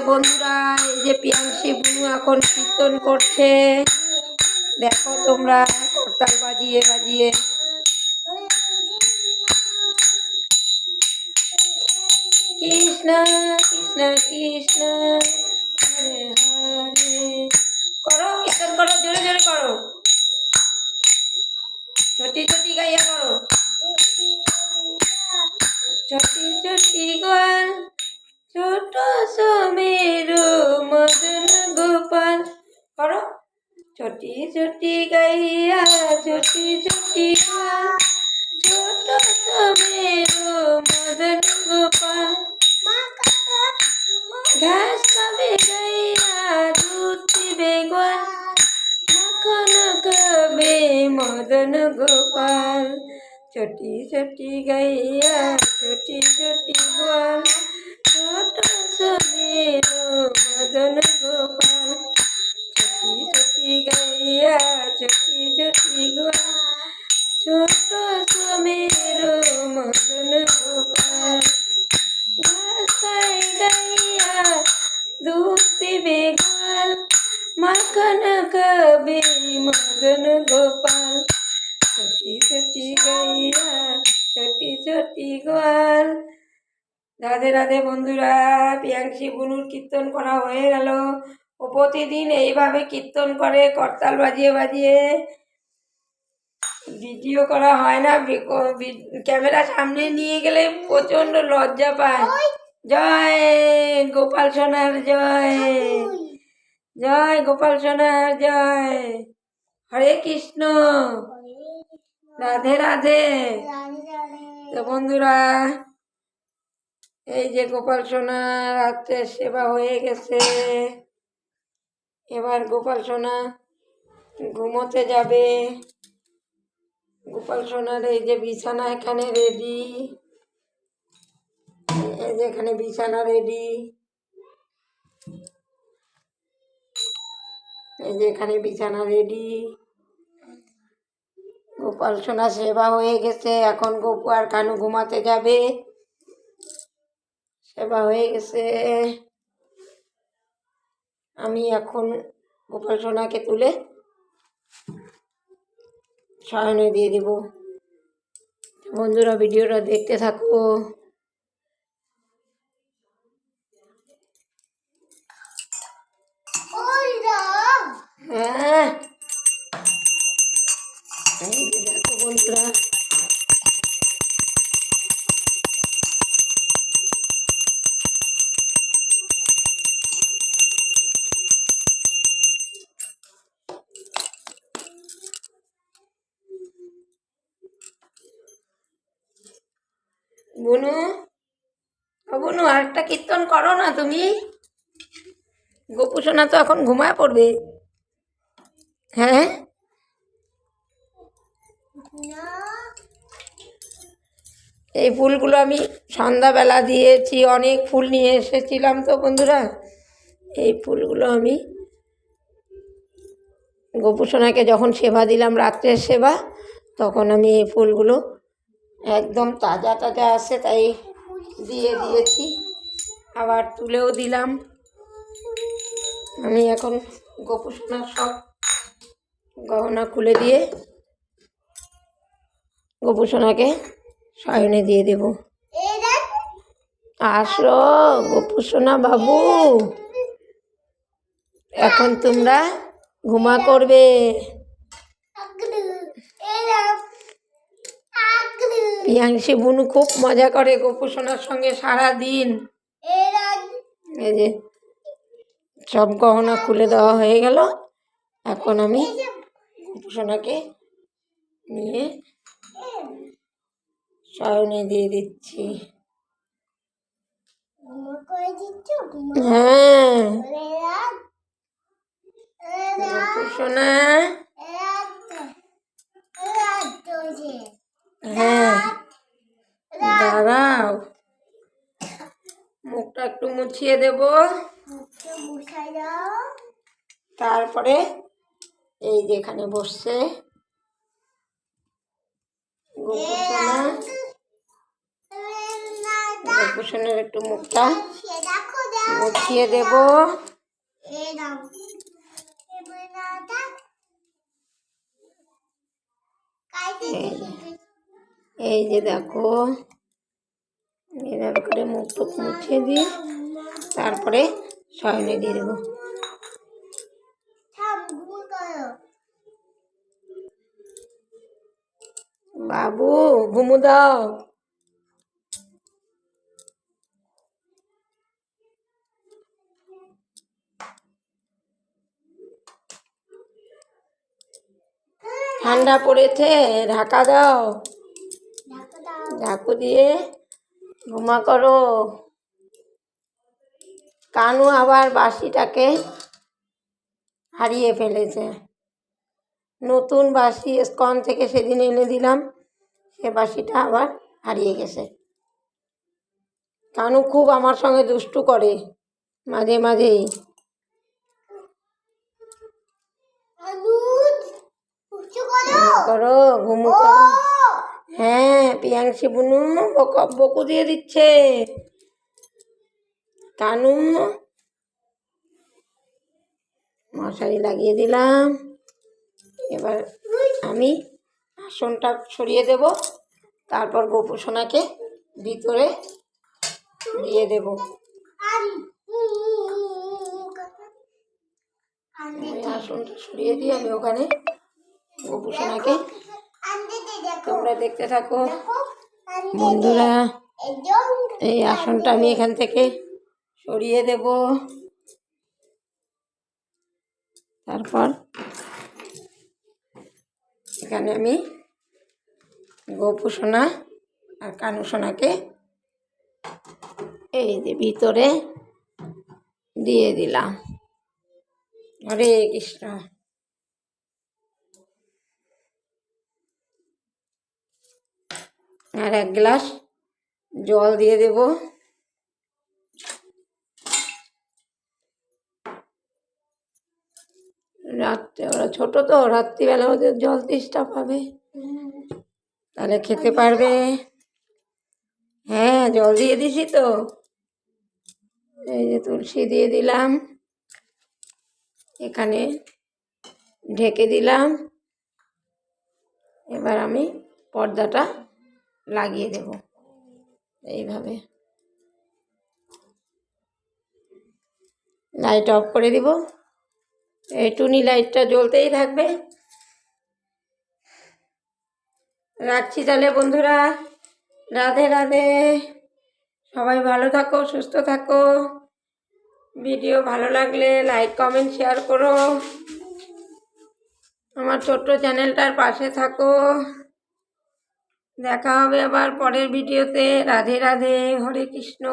বন্ধুরা, এই যে পিয়াংশি বুনু এখন কীর্তন করছে। দেখো তোমরা, করতাল বাজিয়ে বাজিয়ে। কৃষ্ণ কৃষ্ণ কৃষ্ণ। ছোটি ছোটি গাইয়া ছোটি ছোটি গোয়াল ছোট সমেরু মদন গোপাল ঘাস খাবে গাইয়া দুধ দিবে গোয়াল মাখন খাবে মদন গোপাল ছোটি ছোটি গাইয়া ছোটি ছোটি গোয়াল ছোট সমের মদন গোপাল ছোটি ছোটি ছোটি সমের মদন গোপাল। রাস্তায় গাইয়া দুধ দেবে মাখন খাবে মদন গোপাল। ছোটি ছোটি গাইয়া ছোটি ছোটি গোয়াল। রাধে রাধে বন্ধুরা পিয়াংশি বুনুর কীর্তন করা হয়ে গেল। ও প্রতিদিন এইভাবে কীর্তন করে করতাল বাজিয়ে বাজিয়ে ভিডিও করা হয় না। ক্যামেরা সামনে নিয়ে গেলে প্রচণ্ড লজ্জা পায়। জয় গোপাল সোনার জয়। জয় গোপাল সোনার জয়। হরে কৃষ্ণ। রাধে রাধে। তো বন্ধুরা এই যে গোপাল সোনা রাত্রের সেবা হয়ে গেছে। এবার গোপাল সোনা ঘুমোতে যাবে। গোপাল সোনার এই যে বিছানা এখানে রেডি এই যে এখানে বিছানা রেডি এই যে এখানে বিছানা রেডি গোপাল সোনা সেবা হয়ে গেছে। এখন গোপু আর কানু ঘুমাতে যাবে। সেবা হয়ে গেছে। আমি এখন গোপাল সোনাকে তুলে সায়নে দিয়ে দিব। বন্ধুরা, ভিডিওটা দেখতে থাকো। হ্যাঁ। দেখো বন্ধুরা। বুনু বনু, আরেকটা কীর্তন করো না তুমি। গোপু সোনা তো এখন ঘুমায় পড়বে। হ্যাঁ? এই ফুলগুলো আমি সন্ধ্যাবেলা দিয়েছি, অনেক ফুল নিয়ে এসেছিলাম তো বন্ধুরা। এই ফুলগুলো আমি গোপুসোনাকে যখন সেবা দিলাম, রাত্রের সেবা, তখন আমি এই ফুলগুলো একদম তাজা তাজা আছে, তাই দিয়ে দিয়েছি। আবার তুলেও দিলাম। আমি এখন গোপুসোনার সব গহনা খুলে দিয়ে গোপুসোনাকে শয়নে দিয়ে দেব। আসো গোপুসোনা বাবু, এখন তোমরা ঘুমা করবে। পিয়াংশি বুনু খুব মজা করে গোপুসোনার সঙ্গে সারা দিন এই যে সব গহনা খুলে দেওয়া হয়ে গেল। এখন আমি গোপুসোনাকে নিয়ে শয়নে দিয়ে দিচ্ছি। হ্যাঁ। গোপুসোনা হ্যাঁ। দাঁড়াও। মুখটা একটু মুছিয়ে দেব। তারপরে এই যে এখানে বসছে। গোপুসোনার একটু মুখটা মুছিয়ে দেব। এই যে দেখো। এভাবে করে মুখ টুক মুছিয়ে দিয়ে তারপরে শয়নে দিয়ে দেবো। বাবু ঘুমু দাও। ঠান্ডা পড়েছে ঢাকা দাও। ঢাকু দিয়ে ঘুমা করো। কানু আবার বাসিটাকে হারিয়ে ফেলেছে। নতুন বাসি স্কন থেকে সেদিন এনে দিলাম সে বাসিটা আবার হারিয়ে গেছে। কানু খুব আমার সঙ্গে দুষ্টু করে মাঝে মাঝেই। করো। ঘুমু করো হ্যাঁ পিয়াংশি বুনু বক- দিয়ে দিচ্ছে। কানু মশারি লাগিয়ে দিলাম। এবার আমি আসনটা সরিয়ে দেব। তারপর গোপু সোনাকে ভিতরে দিয়ে দেব। আসনটা সরিয়ে দিয়ে আমি ওখানে গোপু সোনাকে তোমরা দেখতে থাকো। বন্ধুরা এই আসনটা আমি এখান থেকে সরিয়ে দেব। তারপর এখানে আমি গোপু সোনা আর কানু সোনাকে এই যে ভিতরে দিয়ে দিলাম। হরে কৃষ্ণ। আর এক গ্লাস জল দিয়ে দেব। রাত্রে, ওরা ছোট তো, রাত্রিবেলা ওদের জল তেষ্টা পাবে। তাহলে খেতে পারবে। হ্যাঁ জল দিয়ে দিছি তো। এই যে তুলসী দিয়ে দিলাম। এখানে ঢেকে দিলাম। এবার আমি পর্দাটা লাগিয়ে দেব। এইভাবে। লাইট অফ করে দিব। এই টুনি লাইটটা জ্বলতেই থাকবে। রাখছি তাহলে বন্ধুরা। রাধে রাধে। সবাই ভালো থাকো, সুস্থ থাকো। ভিডিও ভালো লাগলে লাইক কমেন্ট শেয়ার করো। আমার ছোট্ট চ্যানেলটার পাশে থাকো। দেখা হবে আবার পরের ভিডিওতে। রাধে রাধে হরে কৃষ্ণ।